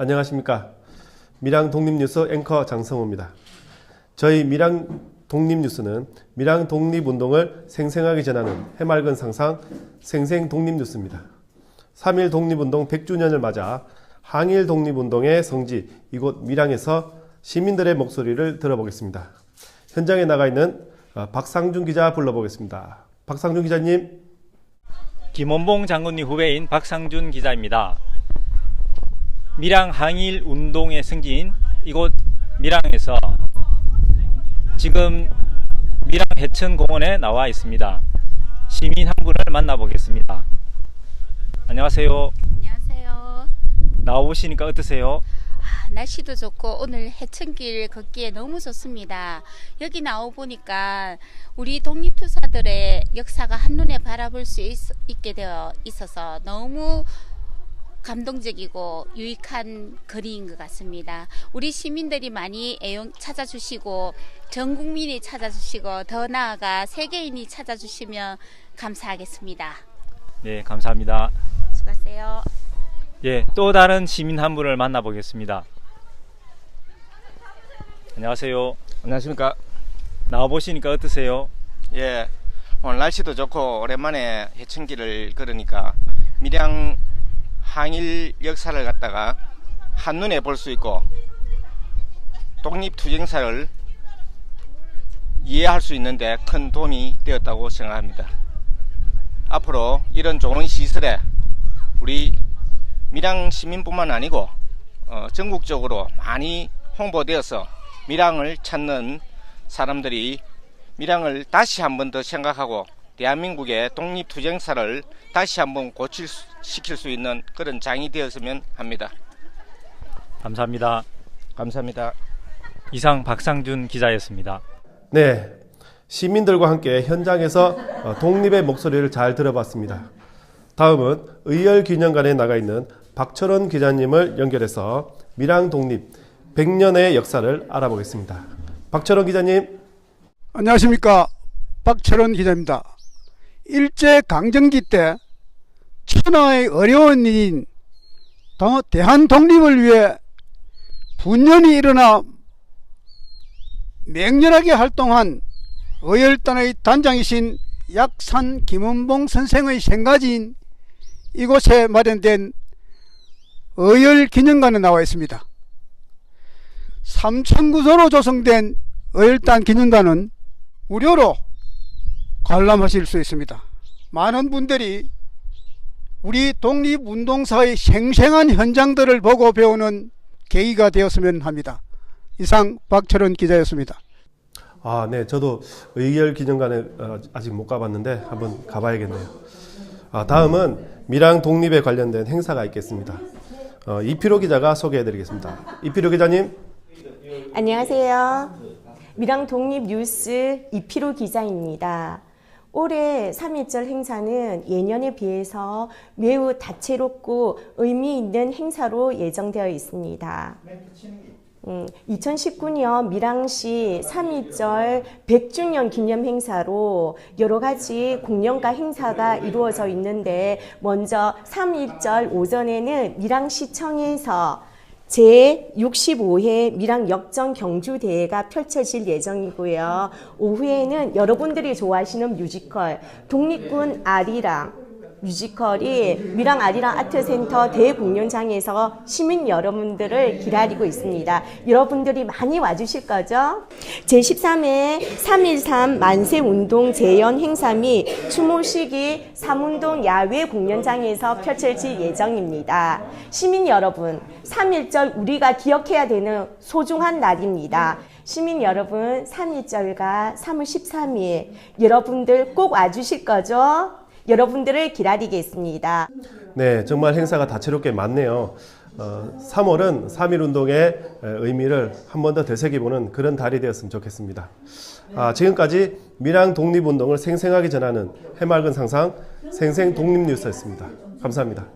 안녕하십니까. 밀양 독립뉴스 앵커 장성호입니다. 저희 밀양 독립뉴스는 밀양 독립운동을 생생하게 전하는 해맑은 상상 생생 독립뉴스입니다. 3.1 독립운동 100주년을 맞아 항일 독립운동의 성지 이곳 밀양에서 시민들의 목소리를 들어보겠습니다. 현장에 나가 있는 어, 박상준 기자 불러보겠습니다. 박상준 기자님. 김원봉 장군님 후배인 박상준 기자입니다. 밀양 항일 운동의 승지인 이곳 밀양에서 지금 밀양 해천 공원에 나와 있습니다. 시민 한 분을 만나보겠습니다. 안녕하세요. 안녕하세요. 나와보시니까 어떠세요? 아, 날씨도 좋고 오늘 해천길 걷기에 너무 좋습니다. 여기 나오 보니까 우리 독립투사들의 역사가 한눈에 바라볼 수 있, 있게 되어 있어서 너무 감동적이고 유익한 거리인 것 같습니다. 우리 시민들이 많이 애용 찾아주시고 전 국민이 찾아주시고 더 나아가 세계인이 찾아주시면 감사하겠습니다. 네, 감사합니다. 수고하세요. 예, 또 다른 시민 한 분을 만나보겠습니다. 안녕하세요. 안녕하십니까. 나와보시니까 어떠세요? 예. 오늘 날씨도 좋고 오랜만에 해천길을 걸으니까 밀양 항일 역사를 갖다가 한눈에 볼 수 있고 독립투쟁사를 이해할 수 있는데 큰 도움이 되었다고 생각합니다. 앞으로 이런 좋은 시설에 우리 밀양 시민뿐만 아니고 어, 전국적으로 많이 홍보되어서 밀양을 찾는 사람들이 밀양을 다시 한 번 더 생각하고 대한민국의 독립투쟁사를 다시 한번 고칠시킬 수 있는 그런 장이 되었으면 합니다. 감사합니다. 감사합니다. 이상 박상준 기자였습니다. 네. 시민들과 함께 현장에서 어, 독립의 목소리를 잘 들어봤습니다. 다음은 의열기념관에 나가 있는 박철원 기자님을 연결해서 밀양 독립 100년의 역사를 알아보겠습니다. 박철원 기자님. 안녕하십니까 박철원 기자입니다. 일제 강점기 때 천하의 어려운 일인 더- 대한 독립을 위해 분연히 일어나 맹렬하게 활동한 의열단의 단장이신 약산 김원봉 선생의 생가지인 이곳에 마련된 의열기념관에 나와 있습니다. 3천구소로 조성된 의열단 기념관은 무료로 관람하실 수 있습니다. 많은 분들이 우리 독립운동사의 생생한 현장들을 보고 배우는 계기가 되었으면 합니다. 이상 박철원 기자였습니다. 아, 네. 저도 의열기념관에 어, 아직 못 가봤는데 한번 가봐야겠네요. 아, 다음은 밀양 독립에 관련된 행사가 있겠습니다. 어, 이피로 기자가 소개해드리겠습니다. 이피로 기자님. 안녕하세요. 밀양 독립 뉴스 이피로 기자입니다. 올해 3.1절 행사는 예년에 비해서 매우 다채롭고 의미 있는 행사로 예정되어 있습니다. 음, 2019년 밀양시 3.1절 100주년 기념 행사로 여러 가지 공연과 행사가 이루어져 있는데 먼저 3.1절 오전에는 밀양시청에서 제65회 밀양 역전 경주 대회가 펼쳐질 예정이고요. 오후에는 여러분들이 좋아하시는 뮤지컬 독립군 아리랑 뮤지컬이 밀양 아리랑 아트센터 대공연장에서 시민 여러분들을 기다리고 있습니다. 여러분들이 많이 와주실 거죠? 제13회 3.13 만세운동 재연 행사 및 추모식이 삼운동 야외 공연장에서 펼쳐질 예정입니다. 시민 여러분, 3.1절 우리가 기억해야 되는 소중한 날입니다. 시민 여러분, 3.1절과 3월 13일 여러분들 꼭 와주실 거죠? 여러분들을 기다리겠습니다. 네, 정말 행사가 다채롭게 많네요. 어, 3월은 3.1 운동의 의미를 한 번 더 되새겨보는 그런 달이 되었으면 좋겠습니다. 아, 지금까지 밀양 독립운동을 생생하게 전하는 해맑은 상상 생생 독립뉴스였습니다. 감사합니다.